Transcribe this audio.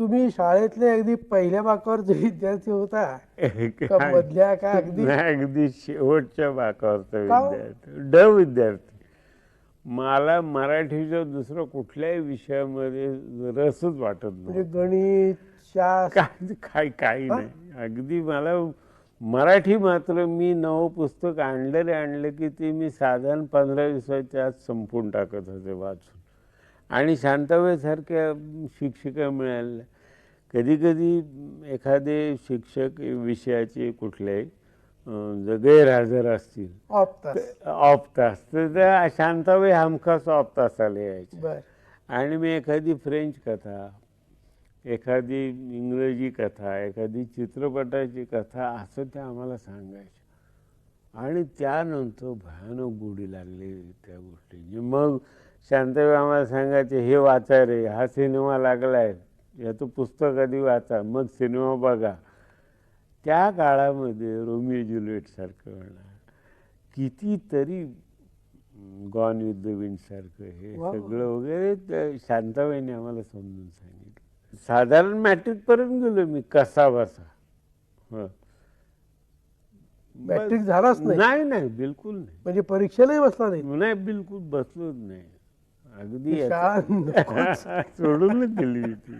तुम्ही शाळेतले अगदी पहिल्या बाकावरचे विद्यार्थी होता का? मधल्या का अगदी? नाही अगदी शेवटच्या बाकावरचा हो? विद्यार्थी. ड विद्यार्थी. मला मराठीच्या दुसरं कुठल्याही विषयामध्ये रसच वाटत म्हणजे नव्हता गणित शास्त्र? काय काय काही नाही. अगदी मला मराठी मात्र मी नवं पुस्तक आणलं रे आणलं की ते मी साधारण पंधरा दिवसाच्या आत संपवून टाकत होते वाचून. आणि शांताबाईसारख्या शिक्षिका मिळाल्या कधी कधी एखादे शिक्षक विषयाचे जर गैरहजर असतील ऑफ तास तर त्या शांताबाई हमखास ऑफ तासाला यायच्या बर. आणि मी एखादी फ्रेंच कथा एखादी इंग्रजी कथा एखादी चित्रपटाची कथा असं त्या आम्हाला सांगायच्या. आणि त्यानंतर भयानक गोडी लागली त्या गोष्टीची. मग शांताबाई आम्हाला सांगायचे हे वाचा रे हा सिनेमा लागलाय. याचं पुस्तक आधी वाचा मग सिनेमा बघा. त्या काळामध्ये रोमिओ ज्युलिएट सारखं म्हणा कितीतरी गॉन विथ द विंड सारखं हे. सगळं वगैरे शांताबाईने आम्हाला समजून सांगितलं. साधारण मॅट्रिक पर्यंत गेलो मी कसा बसा. हं. मॅट्रिक झालाच नाही. नाही नाही बिलकुल नाही. म्हणजे परीक्षेलाही बसला नाही. नाही बिलकुल बसलोच नाही. अगदी शाळा सोडूनच दिली ती.